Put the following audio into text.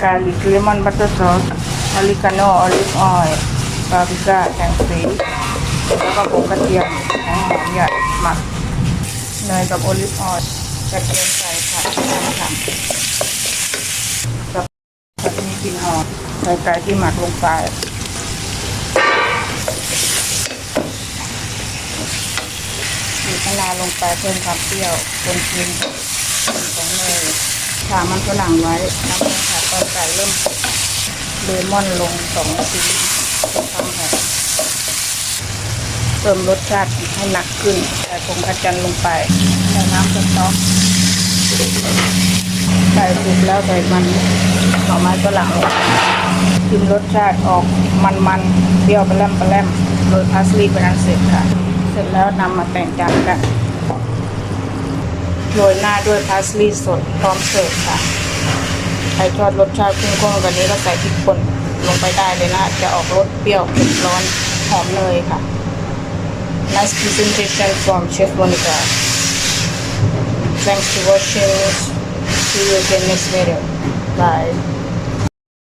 garlic lemon butter sauce oregano olive oil paprika and sage แล้วก็ผงกระเทียมหอมใหญ่หมักเนยกับโอลิฟออยล์กระเทียมใส่ค่ะค่ะกับกับมีกลิ่นหอมใส่ไก่ที่หมักลงไปบีบมะนาวลงไปเพิ่มความเปรี้ยวเป็นชิ้นของเนย ชามันฝรั่งไว้น้ำมันค่ะตอนไก่เริ่มเลมอนลงสองนาทีทำแบบเพิ่มรสชาติให้หนักขึ้นใส่ผงกระจันลงไปใส่น้ำสต๊อกใส่สุกแล้วใส่มันหน่อไม้ฝรั่งลงชิมรสชาติออกมันๆเปรี้ยวปลาแรมปลาแรมโรยพาสลีย์ไปนั้นเสร็จค่ะ เสร็จแล้วนำมาแต่งจานกัน โรยหน้าด้วยพาสลีย์สดพร้อมเสิร์ฟค่ะใครชอบรสชาติเข้มข้นกว่านี้ก็ใส่พริกป่นลงไปได้เลยนะจะออกรสเปรี้ยวเผ็ดร้อนหอมเนยค่ะ Nice presentation from Chef Monica. Thanks for watching. See you again next video. Bye.